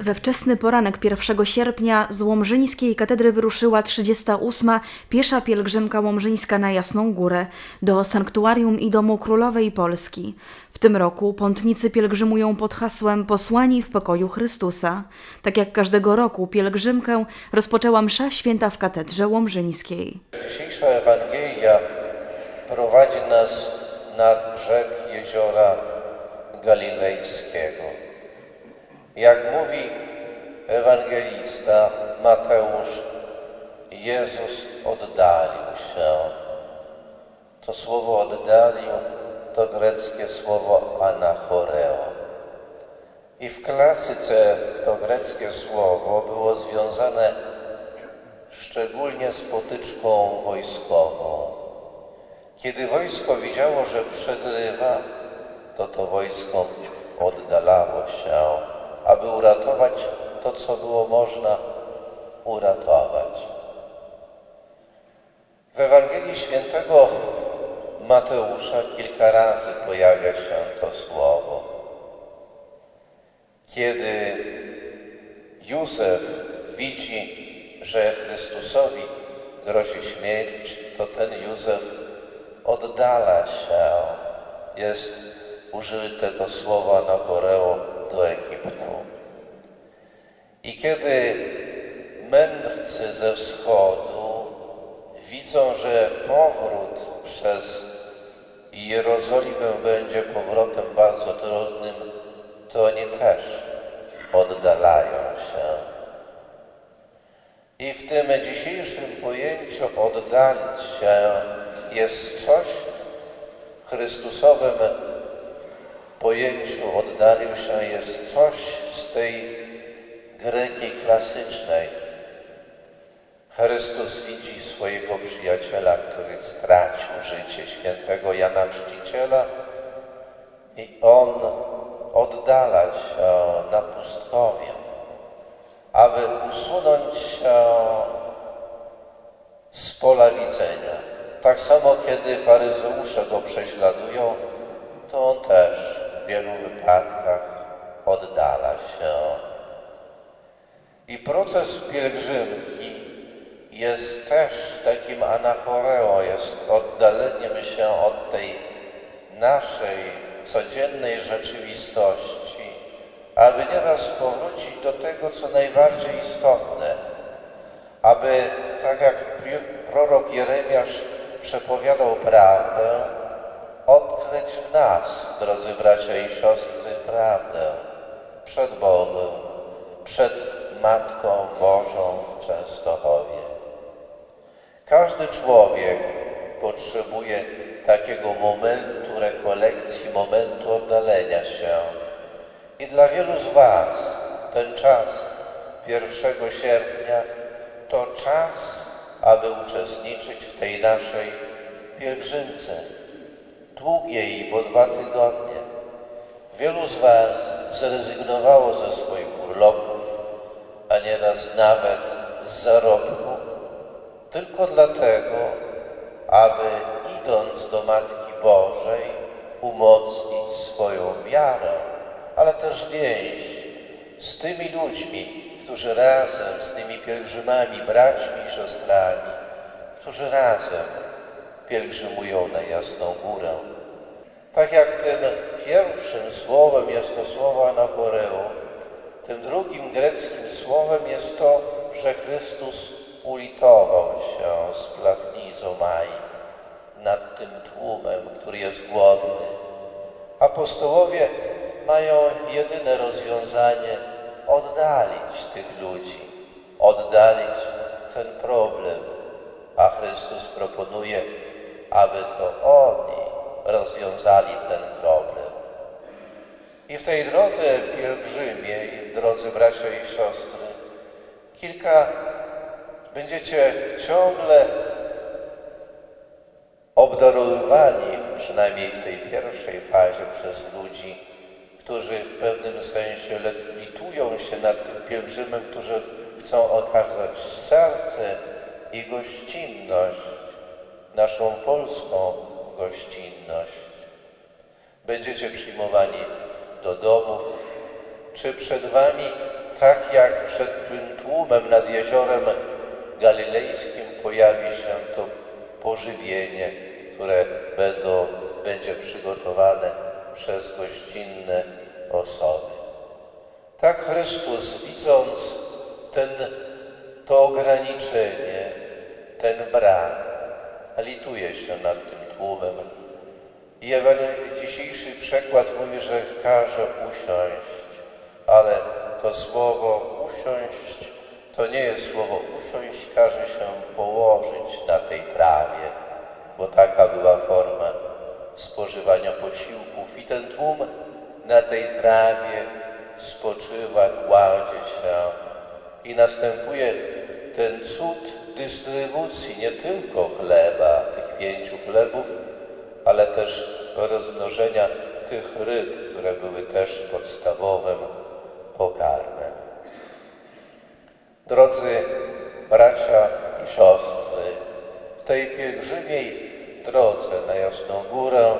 We wczesny poranek 1 sierpnia z Łomżyńskiej katedry wyruszyła 38. piesza pielgrzymka łomżyńska na Jasną Górę do sanktuarium i domu Królowej Polski. W tym roku pątnicy pielgrzymują pod hasłem Posłani w pokoju Chrystusa. Tak jak każdego roku pielgrzymkę rozpoczęła msza święta w katedrze łomżyńskiej. Dzisiejsza Ewangelia prowadzi nas nad brzeg jeziora Galilejskiego. Jak mówi ewangelista Mateusz, Jezus oddalił się. To słowo oddalił to greckie słowo anachoreo. I w klasyce to greckie słowo było związane szczególnie z potyczką wojskową. Kiedy wojsko widziało, że przegrywa, to to wojsko oddalało się, aby uratować to, co było można uratować. W Ewangelii Świętego Mateusza kilka razy pojawia się to słowo. Kiedy Józef widzi, że Chrystusowi grozi śmierć, to ten Józef oddala się. Jest użyte to słowo na choreo do Egiptu. I kiedy mędrcy ze wschodu widzą, że powrót przez Jerozolimę będzie powrotem bardzo trudnym, to oni też oddalają się. I w tym dzisiejszym pojęciu oddalić się jest coś, Chrystusowym pojęciu oddalił się jest coś z tej greki klasycznej. Chrystus widzi swojego przyjaciela, który stracił życie świętego Jana Chrzciciela i on oddala się na pustkowie aby usunąć się z pola widzenia. Tak samo, kiedy faryzeusze go prześladują, to on też wielu wypadkach oddala się. I proces pielgrzymki jest też takim anachoreo, jest oddaleniem się od tej naszej codziennej rzeczywistości, aby nieraz powrócić do tego, co najbardziej istotne, aby, tak jak prorok Jeremiasz przepowiadał prawdę, odkryć w nas, drodzy bracia i siostry, prawdę przed Bogiem, przed Matką Bożą w Częstochowie. Każdy człowiek potrzebuje takiego momentu rekolekcji, momentu oddalenia się i dla wielu z Was ten czas 1 sierpnia to czas, aby uczestniczyć w tej naszej pielgrzymce. Długiej, bo dwa tygodnie. Wielu z Was zrezygnowało ze swoich urlopów, a nieraz nawet z zarobku, tylko dlatego, aby idąc do Matki Bożej umocnić swoją wiarę ale też więź z tymi ludźmi, którzy razem, z tymi pielgrzymami, braćmi i siostrami, którzy razem pielgrzymują na Jasną Górę. Tak jak tym pierwszym słowem jest to słowo anachoreo, tym drugim greckim słowem jest to, że Chrystus ulitował się z plachnizą Maj nad tym tłumem, który jest głodny. Apostołowie mają jedyne rozwiązanie oddalić tych ludzi, oddalić ten problem, a Chrystus proponuje, aby to oni rozwiązali ten problem. I w tej drodze pielgrzymie, drodzy bracia i siostry, kilka będziecie ciągle obdarowywani, przynajmniej w tej pierwszej fazie, przez ludzi, którzy w pewnym sensie litują się nad tym pielgrzymem, którzy chcą okazać serce i gościnność, naszą polską gościnność. Będziecie przyjmowani do domów, Czy przed wami, tak jak przed tym tłumem nad jeziorem galilejskim, pojawi się to pożywienie, które będą, będzie przygotowane przez gościnne osoby? Tak Chrystus, widząc ten, to ograniczenie, ten brak, lituje się nad tym tłumem. I dzisiejszy przekład mówi, że każe usiąść, ale to słowo usiąść to nie jest słowo usiąść, każe się położyć na tej trawie, bo taka była forma spożywania posiłków. I ten tłum na tej trawie spoczywa, kładzie się i następuje ten cud dystrybucji nie tylko chleba, tych pięciu chlebów, ale też rozmnożenia tych ryb, które były też podstawowym pokarmem. Drodzy bracia i siostry, w tej pielgrzymiej drodze na Jasną Górę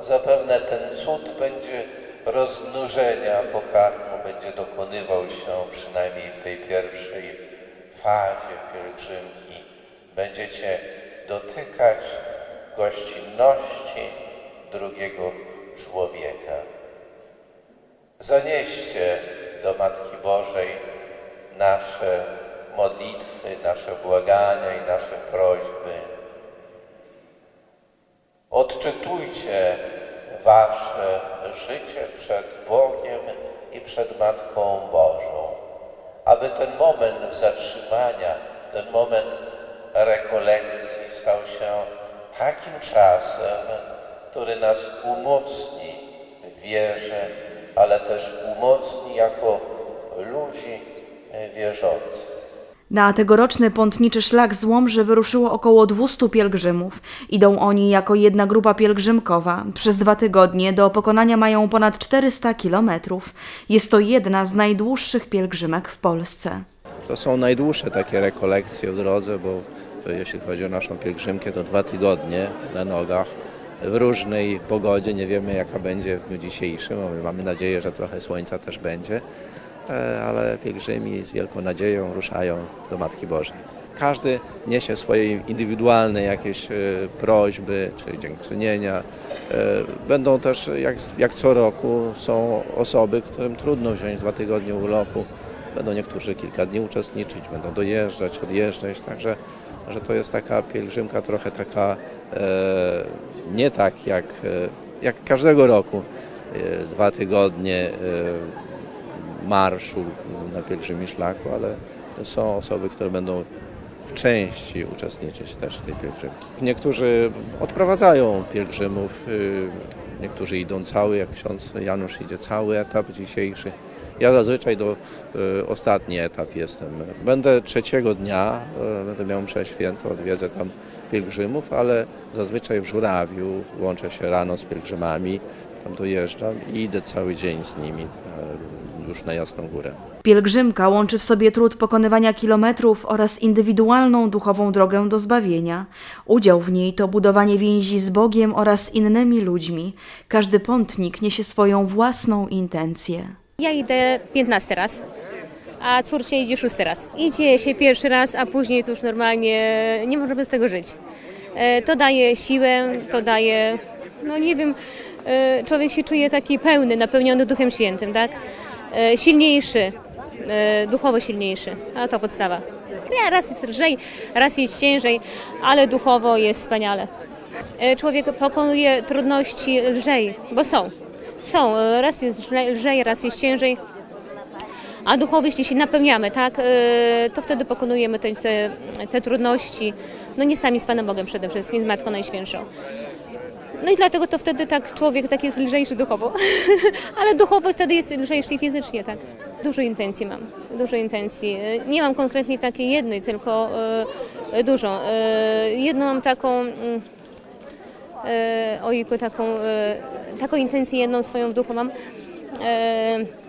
zapewne ten cud będzie rozmnożenia pokarmu, będzie dokonywał się przynajmniej w tej pierwszej fazie pielgrzymki. Będziecie dotykać gościnności drugiego człowieka. Zanieście do Matki Bożej nasze modlitwy, nasze błagania i nasze prośby. Odczytujcie wasze życie przed Bogiem i przed Matką Bożą, aby ten moment zatrzymania, ten moment rekolekcji stał się takim czasem, który nas umocni w wierze, ale też umocni jako ludzi wierzących. Na tegoroczny pątniczy szlak z Łomży wyruszyło około 200 pielgrzymów. Idą oni jako jedna grupa pielgrzymkowa. Przez dwa tygodnie do pokonania mają ponad 400 kilometrów. Jest to jedna z najdłuższych pielgrzymek w Polsce. To są najdłuższe takie rekolekcje w drodze, bo jeśli chodzi o naszą pielgrzymkę, to dwa tygodnie na nogach w różnej pogodzie. Nie wiemy, jaka będzie w dniu dzisiejszym. Mamy nadzieję, że trochę słońca też będzie, ale pielgrzymi z wielką nadzieją ruszają do Matki Bożej. Każdy niesie swoje indywidualne jakieś e, prośby czy dziękczynienia. E, Będą też, jak, jak co roku, są osoby, którym trudno wziąć dwa tygodnie urlopu. Będą niektórzy kilka dni uczestniczyć, będą dojeżdżać, odjeżdżać, także że to jest taka pielgrzymka trochę taka e, nie tak jak, e, jak każdego roku. E, dwa tygodnie e, marszu na pielgrzymie szlaku, ale są osoby, które będą w części uczestniczyć też w tej pielgrzymki. Niektórzy odprowadzają pielgrzymów, y, niektórzy idą cały, jak ksiądz Janusz idzie cały etap dzisiejszy. Ja zazwyczaj do y, ostatni etap jestem. Będę trzeciego dnia, y, będę miał mszę święto, odwiedzę tam pielgrzymów, ale zazwyczaj w Żurawiu łączę się rano z pielgrzymami, tam dojeżdżam i idę cały dzień z nimi y, już na Jasną Górę. Pielgrzymka łączy w sobie trud pokonywania kilometrów oraz indywidualną duchową drogę do zbawienia. Udział w niej to budowanie więzi z Bogiem oraz innymi ludźmi. Każdy pątnik niesie swoją własną intencję. Ja idę 15 raz, a córcia idzie szósty raz. Idzie się pierwszy raz, a później to już normalnie nie można bez tego żyć. E, To daje siłę, to daje, no nie wiem, e, człowiek się czuje taki pełny, napełniony Duchem Świętym, tak? E, Silniejszy, e, duchowo silniejszy, a to podstawa. Nie, raz jest lżej, raz jest ciężej, ale duchowo jest wspaniale. E, Człowiek pokonuje trudności lżej, bo są. Są, raz jest lżej- raz jest ciężej, a duchowo, jeśli się napełniamy, tak, to wtedy pokonujemy te, te, te trudności, no nie sami z Panem Bogiem przede wszystkim, z Matką Najświętszą. No i dlatego to wtedy tak człowiek tak jest lżejszy duchowo, ale duchowo wtedy jest lżejszy fizycznie, tak. Dużo intencji mam, dużo intencji. Nie mam konkretnie takiej jednej, tylko e, dużo. E, jedną mam taką, e, ojku, taką, e, taką intencję jedną swoją w duchu mam. E,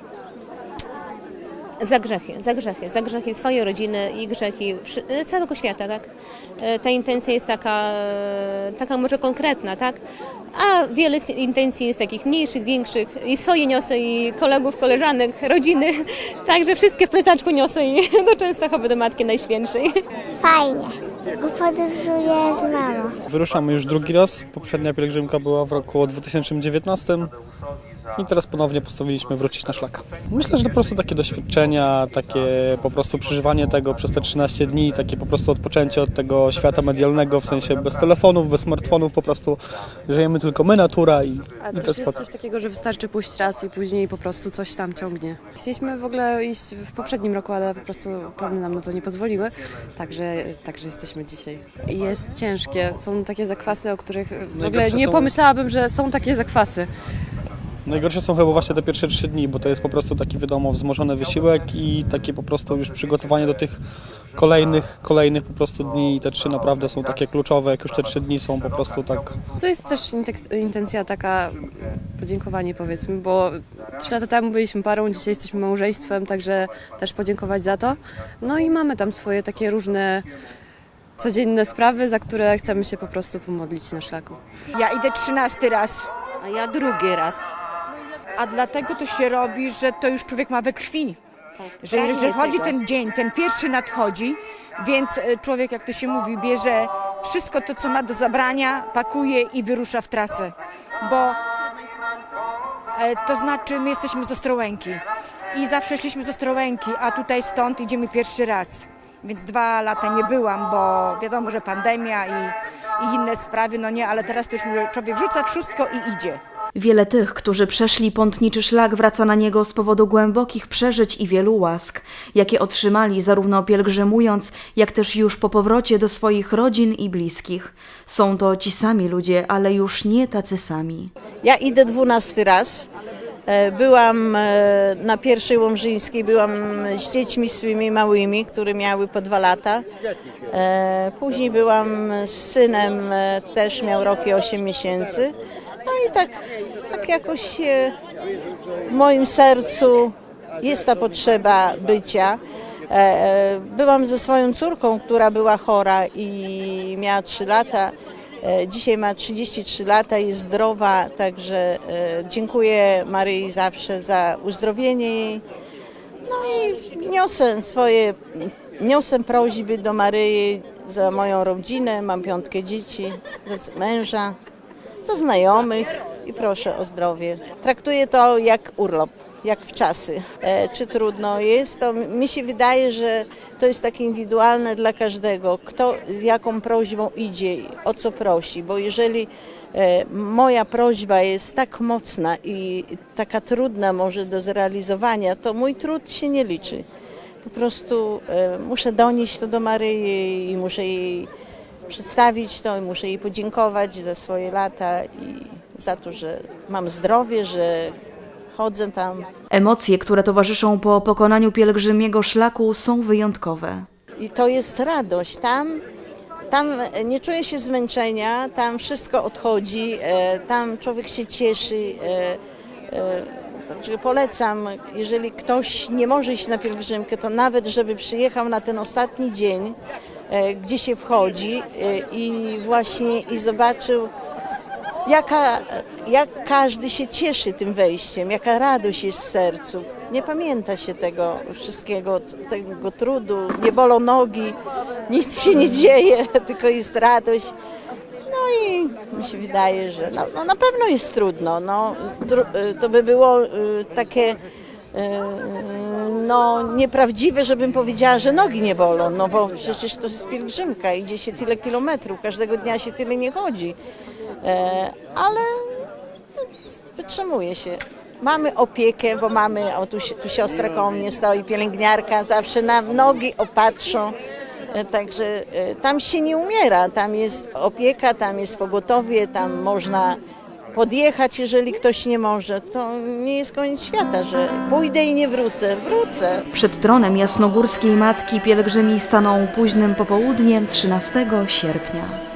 Za grzechy, za grzechy, za grzechy swojej rodziny i grzechy e, całego świata, tak? E, Ta intencja jest taka, e, taka może konkretna, tak? A wiele intencji jest takich mniejszych, większych i swoje niosę i kolegów, koleżanek, rodziny, także wszystkie w plecaczku niosę i do Częstochowy do Matki Najświętszej. Fajnie, bo podróżuję z mamą. Wyruszamy już drugi raz. Poprzednia pielgrzymka była w roku 2019 i teraz ponownie postawiliśmy wrócić na szlak. Myślę, że to po prostu takie doświadczenia, takie po prostu przeżywanie tego przez te 13 dni, takie po prostu odpoczęcie od tego świata medialnego, w sensie bez telefonów, bez smartfonów, po prostu żyjemy tylko my, natura i, A i to też jest coś takiego, że wystarczy pójść raz i później po prostu coś tam ciągnie. Chcieliśmy w ogóle iść w poprzednim roku, ale po prostu plany nam na to nie pozwoliły, także, także jesteśmy dzisiaj. Jest ciężkie, są takie zakwasy, o których w ogóle nie pomyślałabym, że są takie zakwasy. Najgorsze są chyba właśnie te pierwsze trzy dni, bo to jest po prostu taki wiadomo wzmożony wysiłek i takie po prostu już przygotowanie do tych kolejnych, kolejnych po prostu dni i te trzy naprawdę są takie kluczowe, jak już te trzy dni są po prostu tak To jest też intencja taka podziękowanie powiedzmy, bo trzy lata temu byliśmy parą, dzisiaj jesteśmy małżeństwem, także też podziękować za to. No i mamy tam swoje takie różne codzienne sprawy, za które chcemy się po prostu pomodlić na szlaku. Ja idę trzynasty raz, A ja drugi raz. A dlatego to się robi, że to już człowiek ma we krwi. Że, pragnie że chodzi ten dzień, ten pierwszy nadchodzi, więc e, człowiek, jak to się mówi, bierze wszystko to, co ma do zabrania, pakuje i wyrusza w trasę. Bo e, to znaczy, my jesteśmy z Ostrołęki i zawsze szliśmy z Ostrołęki, a tutaj stąd idziemy pierwszy raz. Więc dwa lata nie byłam, bo wiadomo, że pandemia i, i inne sprawy, no nie, ale teraz to już człowiek rzuca wszystko i idzie. Wiele tych, którzy przeszli pątniczy szlak, wraca na niego z powodu głębokich przeżyć i wielu łask, jakie otrzymali zarówno pielgrzymując, jak też już po powrocie do swoich rodzin i bliskich. Są to ci sami ludzie, ale już nie tacy sami. Ja idę dwunasty raz. E, Byłam e, na pierwszej Łomżyńskiej, byłam z dziećmi swymi małymi, które miały po dwa lata. E, Później byłam z synem, też miał rok i 8 miesięcy. No i tak, tak jakoś e, w moim sercu jest ta potrzeba bycia. E, e, Byłam ze swoją córką, która była chora i miała 3 lata. Dzisiaj ma 33 lata, jest zdrowa, także dziękuję Maryi zawsze za uzdrowienie jej. No i niosę swoje, niosę prośby do Maryi za moją rodzinę, mam piątkę dzieci, męża, za znajomych i proszę o zdrowie. Traktuję to jak urlop, jak w czasy. E, czy trudno jest, to mi się wydaje, że to jest takie indywidualne dla każdego, kto z jaką prośbą idzie, o co prosi, bo jeżeli e, moja prośba jest tak mocna i taka trudna może do zrealizowania, to mój trud się nie liczy. Po prostu e, muszę donieść to do Maryi i muszę jej przedstawić to i muszę jej podziękować za swoje lata i za to, że mam zdrowie, że chodzę tam. Emocje, które towarzyszą po pokonaniu pielgrzymiego szlaku, są wyjątkowe. I to jest radość. Tam, tam nie czuję się zmęczenia, tam wszystko odchodzi, e, tam człowiek się cieszy. e, e, Także polecam, jeżeli ktoś nie może iść na pielgrzymkę, to nawet żeby przyjechał na ten ostatni dzień, gdzie się wchodzi e, i właśnie i zobaczył jaka, jak każdy się cieszy tym wejściem, jaka radość jest w sercu. Nie pamięta się tego wszystkiego, tego trudu, nie bolą nogi, nic się nie dzieje, tylko jest radość. No i mi się wydaje, że no, no na pewno jest trudno. No, tru, to by było takie no, nieprawdziwe, żebym powiedziała, że nogi nie bolą, no bo przecież to jest pielgrzymka, idzie się tyle kilometrów, każdego dnia się tyle nie chodzi. E, ale wytrzymuje się. Mamy opiekę, bo mamy, o tu, tu siostra koło mnie stoi, pielęgniarka, zawsze nam nogi opatrzą. E, Także e, tam się nie umiera, tam jest opieka, tam jest pogotowie, tam można podjechać, jeżeli ktoś nie może. To nie jest koniec świata, że pójdę i nie wrócę. Wrócę. Przed tronem jasnogórskiej matki pielgrzymi staną późnym popołudniem 13 sierpnia.